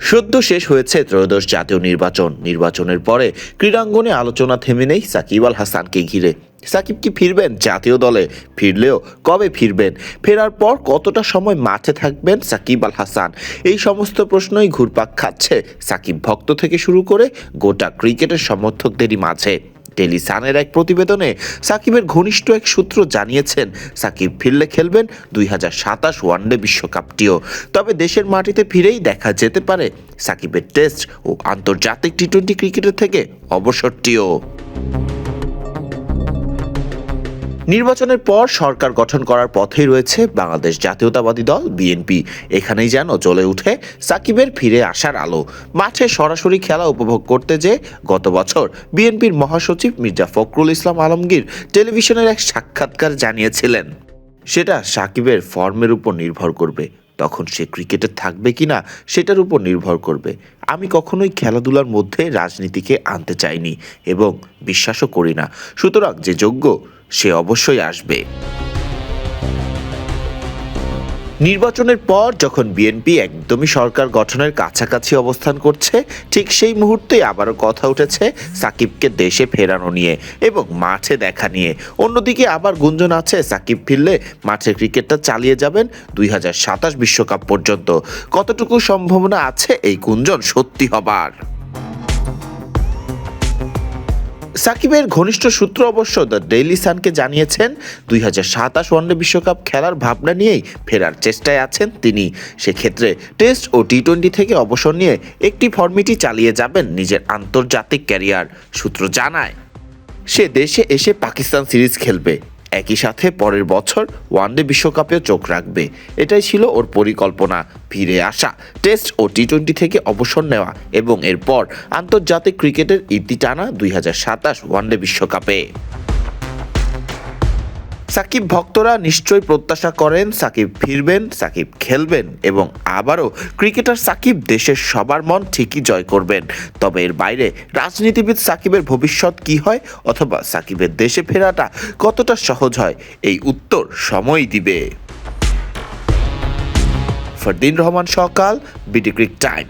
সদ্য শেষ হয়েছে ত্রয়োদশ জাতীয় নির্বাচন। নির্বাচনের পরে ক্রীড়াঙ্গনে আলোচনা থেমে নেই সাকিব আল হাসানকে ঘিরে। সাকিব কি ফিরবেন জাতীয় দলে? ফিরলেও কবে ফিরবেন? ফেরার পর কতটা সময় মাঠে থাকবেন সাকিব আল হাসান? এই সমস্ত প্রশ্নই ঘুরপাক খাচ্ছে সাকিব ভক্ত থেকে শুরু করে গোটা ক্রিকেটের সমর্থকদেরই মাঝে। ডেলি সানের এক প্রতিবেদনে সাকিবের ঘনিষ্ঠ এক সূত্র জানিয়েছেন, সাকিব ফিরলে খেলবেন দুই হাজার সাতাশ ওয়ানডে বিশ্বকাপটিও। তবে দেশের মাটিতে ফিরেই দেখা যেতে পারে সাকিবের টেস্ট ও আন্তর্জাতিক টি টোয়েন্টি ক্রিকেটের থেকে অবসরটিও। নির্বাচনের পর সরকার গঠন করার পথেই রয়েছে বাংলাদেশ জাতীয়তাবাদী দল, বিএনপি। এখানেই যেন জ্বলে উঠে সাকিবের ফিরে আসার আলো। মাঠে সরাসরি খেলা উপভোগ করতে যে গত বছর বিএনপির মহাসচিব মির্জা ফখরুল ইসলাম আলমগীর টেলিভিশনের এক সাক্ষাৎকার জানিয়েছিলেন। সেটা সাকিবের ফর্মের উপর নির্ভর করবে। তখন সে ক্রিকেটে থাকবে কি না সেটার উপর নির্ভর করবে। আমি কখনোই খেলাধুলার মধ্যে রাজনীতিকে আনতে চাইনি এবং বিশ্বাসও করি না। সুতরাং যে যোগ্য সে অবশ্যই আসবে। নির্বাচনের পর যখন বিএনপি একদমই সরকার গঠনের কাছাকাছি অবস্থান করছে, ঠিক সেই মুহূর্তে আবারও কথা উঠেছে সাকিবকে দেশে ফেরানো নিয়ে এবং মাঠে দেখা নিয়ে। অন্যদিকে আবার গুঞ্জন আছে, সাকিব ফিরলে মাঠে ক্রিকেটটা চালিয়ে যাবেন দুই বিশ্বকাপ পর্যন্ত। কতটুকু সম্ভাবনা আছে এই গুঞ্জন সত্যি হবার? সাকিবের ঘনিষ্ঠ সূত্র অবশ্য দ্য ডেইলি সানকে জানিয়েছেন, দুই হাজার সাতাশ ওয়ানডে বিশ্বকাপ খেলার ভাবনা নিয়েই ফেরার চেষ্টায় আছেন তিনি। সেক্ষেত্রে টেস্ট ও টি টোয়েন্টি থেকে অবসর নিয়ে একটি ফর্মেটই চালিয়ে যাবেন নিজের আন্তর্জাতিক ক্যারিয়ার, সূত্র জানায়। সে দেশে এসে পাকিস্তান সিরিজ খেলবে। একই সাথে পরের বছর ওয়ানডে বিশ্বকাপেও চোখ রাখবে। এটাই ছিল ওর পরিকল্পনা, ফিরে আসা। টেস্ট ও টি টোয়েন্টি থেকে অবসর নেওয়া এবং এরপর আন্তর্জাতিক ক্রিকেটের ইতি টানা দুই হাজার সাতাশ ওয়ানডে বিশ্বকাপে। সাকিব ভক্তরা নিশ্চয়ই প্রত্যাশা করেন সাকিব ফিরবেন, সাকিব খেলবেন এবং আবারও ক্রিকেটার সাকিব দেশের সবার মন ঠিকই জয় করবেন। তবে এর বাইরে রাজনীতিবিদ সাকিবের ভবিষ্যৎ কি হয় অথবা সাকিবের দেশে ফেরাটা কতটা সহজ হয়, এই উত্তর সময় দিবে। ফরদিন রহমান সকাল, বিডি ক্রিক টাইম।